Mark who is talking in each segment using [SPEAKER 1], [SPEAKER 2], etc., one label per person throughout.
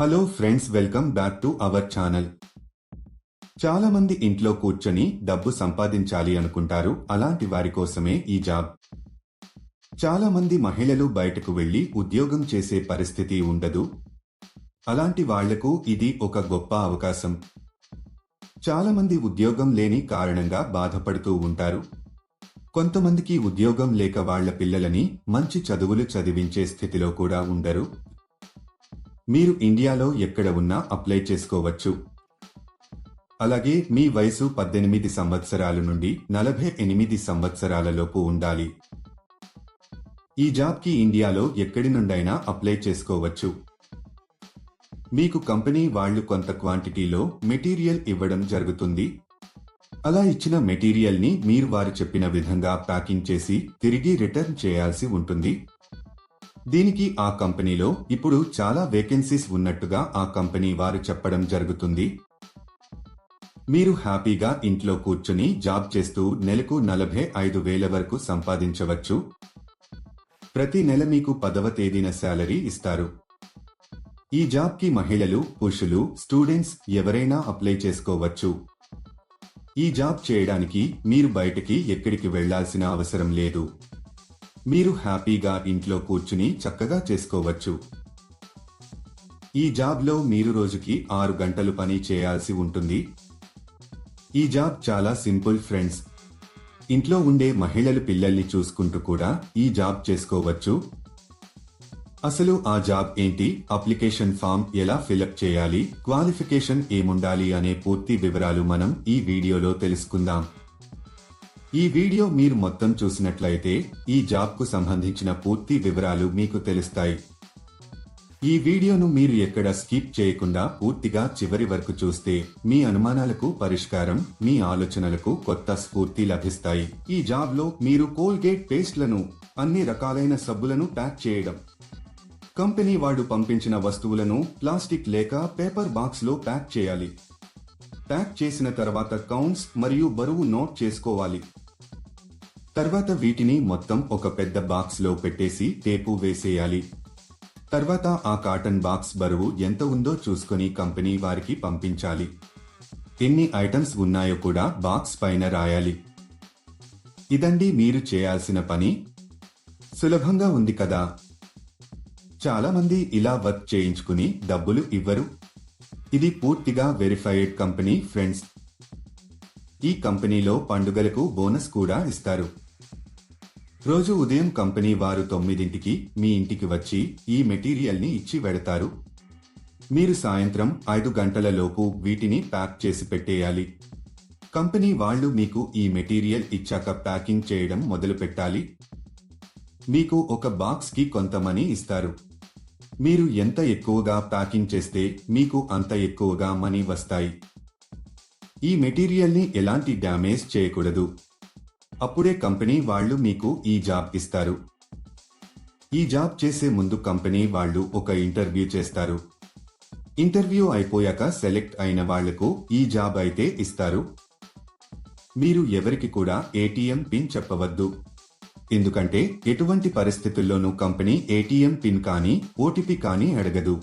[SPEAKER 1] Hello friends welcome back to our channel చాలా మంది ఇంట్లో కూర్చొని డబ్బు సంపాదించాలి అనుకుంటారు అలాంటి వారి కోసమే ఈ జాబ్. చాలా మంది మహిళలు బయటకు వెళ్ళి ఉద్యోగం చేసే పరిస్థితి ఉండదు. అలాంటి వాళ్ళకు ఇది ఒక గొప్ప అవకాశం. చాలా మంది ఉద్యోగం లేని కారణంగా బాధపడుతూ ఉంటారు. కొంతమందికి ఉద్యోగం లేక వాళ్ళ పిల్లలని మంచి చదువులు చదివించే స్థితిలో కూడా ఉండరు. మీరు ఇండియాలో ఎక్కడ ఉన్నా అప్లై చేసుకోవచ్చు. అలాగే మీ వయసు పద్దెనిమిది సంవత్సరాల నుండి నలభై ఎనిమిది సంవత్సరాలలోపు ఉండాలి. ఈ జాబ్కి ఇండియాలో ఎక్కడి నుండైనా అప్లై చేసుకోవచ్చు. మీకు కంపెనీ వాళ్ళు కొంత క్వాంటిటీలో మెటీరియల్ ఇవ్వడం జరుగుతుంది. అలా ఇచ్చిన మెటీరియల్ని మీరు వారు చెప్పిన విధంగా ప్యాకింగ్ చేసి తిరిగి రిటర్న్ చేయాల్సి ఉంటుంది. దీనికి ఆ కంపెనీలో ఇప్పుడు చాలా వేకెన్సీస్ ఉన్నట్టుగా ఆ కంపెనీ వారు చెప్పడం జరుగుతుంది. మీరు హ్యాపీగా ఇంట్లో కూర్చుని జాబ్ చేస్తూ నెలకు నలభై ఐదు వేల వరకు సంపాదించవచ్చు. ప్రతి నెల మీకు పదవ తేదీన శాలరీ ఇస్తారు. ఈ జాబ్కి మహిళలు పురుషులు స్టూడెంట్స్ ఎవరైనా అప్లై చేసుకోవచ్చు. ఈ జాబ్ చేయడానికి మీరు బయటికి ఎక్కడికి వెళ్ళాల్సిన అవసరం లేదు. మీరు హ్యాపీగా ఇంట్లో కూర్చుని చక్కగా చేసుకోవచ్చు. ఈ జాబ్లో మీరు రోజుకి ఆరు గంటలు పని చేయాల్సి ఉంటుంది. ఈ జాబ్ చాలా సింపుల్ ఫ్రెండ్స్. ఇంట్లో ఉండే మహిళలు పిల్లల్ని చూసుకుంటూ కూడా ఈ జాబ్ చేసుకోవచ్చు. అసలు ఆ జాబ్ ఏంటి? అప్లికేషన్ ఫామ్ ఎలా ఫిలప్ చేయాలి? క్వాలిఫికేషన్ ఏముండాలి? అనే పూర్తి వివరాలు మనం ఈ వీడియోలో తెలుసుకుందాం. ఈ వీడియో మీరు మొత్తం చూసినట్లయితే ఈ జాబ్కు సంబంధించిన పూర్తి వివరాలు మీకు తెలుస్తాయి. ఈ వీడియోను మీరు ఎక్కడ స్కిప్ చేయకుండా పూర్తిగా చివరి వరకు చూస్తే మీ అనుమానాలకు పరిష్కారం మీ ఆలోచనలకు కొత్త స్ఫూర్తి లభిస్తాయి. ఈ జాబ్లో మీరు కోల్గేట్ పేస్ట్లను అన్ని రకాలైన సబ్బులను ప్యాక్ చేయడం కంపెనీ వాడు పంపించిన వస్తువులను ప్లాస్టిక్ లేక పేపర్ బాక్స్లో ప్యాక్ చేయాలి. ప్యాక్ చేసిన తర్వాత కౌంట్స్ మరియు బరువు నోట్ చేసుకోవాలి. తర్వాత వీటిని మొత్తం ఒక పెద్ద బాక్స్లో పెట్టేసి టేపు వేసేయాలి. తర్వాత ఆ కాటన్ బాక్స్ బరువు ఎంత ఉందో చూసుకొని కంపెనీ వారికి పంపించాలి. ఎన్ని ఐటమ్స్ ఉన్నాయో కూడా బాక్స్ పైన రాయాలి. ఇదండి మీరు చేయాల్సిన పని. సులభంగా ఉంది కదా. చాలామంది ఇలా వర్క్ చేయించుకుని డబ్బులు ఇవ్వరు. ఇది పూర్తిగా వెరిఫైడ్ కంపెనీ ఫ్రెండ్స్ ఈ కంపెనీలో పండుగలకు బోనస్ కూడా ఇస్తారు. రోజు ఉదయం కంపెనీ వారు తొమ్మిదింటికి మీ ఇంటికి వచ్చి ఈ మెటీరియల్ని ఇచ్చి వెడతారు మీరు సాయంత్రం ఐదు గంటల లోపు వీటిని ప్యాక్ చేసి పెట్టేయాలి. కంపెనీ వాళ్ళు మీకు ఈ మెటీరియల్ ఇచ్చాక ప్యాకింగ్ చేయడం మొదలు పెట్టాలి. మీకు ఒక బాక్స్కి కొంత మనీ ఇస్తారు. మీరు ఎంత ఎక్కువగా ప్యాకింగ్ చేస్తే మీకు అంత ఎక్కువగా మనీ వస్తాయి. ఈ మెటీరియల్ని ఎలాంటి డ్యామేజ్ చేయకూడదు. అప్పుడే కంపెనీ వాళ్ళు మీకు ఈ జాబ్ ఇస్తారు. ఈ జాబ్ చేసే ముందు కంపెనీ వాళ్ళు ఒక ఇంటర్వ్యూ చేస్తారు. ఇంటర్వ్యూ అయిపోయాక సెలెక్ట్ అయిన వాళ్ళకు ఈ జాబ్ అయితే ఇస్తారు. మీరు ఎవరికి కూడా ఏటీఎం పిన్ చెప్పవద్దు. ఎందుకంటే ఎటువంటి పరిస్థితుల్లోనూ కంపెనీ ఏటీఎం పిన్ కానీ ఓటీపీ కానీ అడగదు.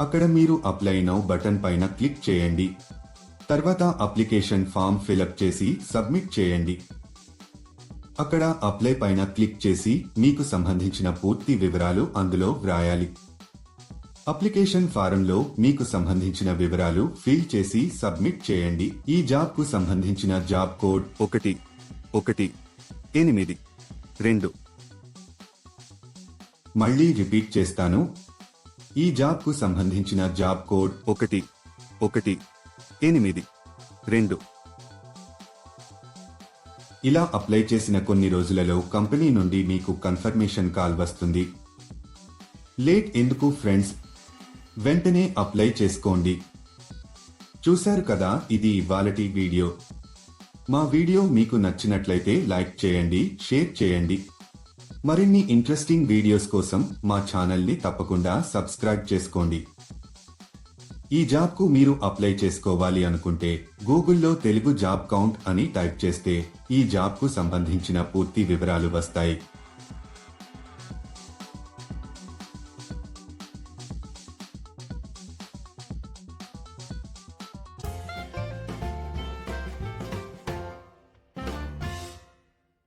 [SPEAKER 1] అక్కడ మీరు అప్లై నౌ బటన్ పైన క్లిక్ చేయండి. తర్వాత అప్లికేషన్ ఫామ్ ఫిలప్ చేసి సబ్మిట్ చేయండి. అక్కడ అప్లై పైన క్లిక్ చేసి మీకు సంబంధించిన పూర్తి వివరాలు అందులో వ్రాయాలి. అప్లికేషన్ ఫారంలో మీకు సంబంధించిన వివరాలు ఫిల్ చేసి సబ్మిట్ చేయండి. ఈ జాబ్కు సంబంధించిన జాబ్ కోడ్ ఒకటి ఒకటి ఎనిమిది రెండు. మళ్ళీ రిపీట్ చేస్తాను. ఈ జాబ్కు సంబంధించిన జాబ్ కోడ్ ఒకటి ఒకటి ఎనిమిది రెండు. ఇలా అప్లై చేసిన కొన్ని రోజులలో కంపెనీ నుండి మీకు కన్ఫర్మేషన్ కాల్ వస్తుంది. లేట్ ఎందుకు ఫ్రెండ్స్? వెంటనే అప్లై చేసుకోండి. చూశారు కదా ఇది ఇవాళటి వీడియో. మా వీడియో మీకు నచ్చినట్లయితే లైక్ చేయండి షేర్ చేయండి. మరిన్ని ఇంట్రెస్టింగ్ వీడియోస్ కోసం మా ఛానల్ని తప్పకుండా సబ్స్క్రైబ్ చేసుకోండి. ఈ జాబ్కు మీరు అప్లై చేసుకోవాలి అనుకుంటే గూగుల్లో తెలుగు జాబ్ కౌంట్ అని టైప్ చేస్తే ఈ జాబ్కు సంబంధించిన పూర్తి వివరాలు వస్తాయి.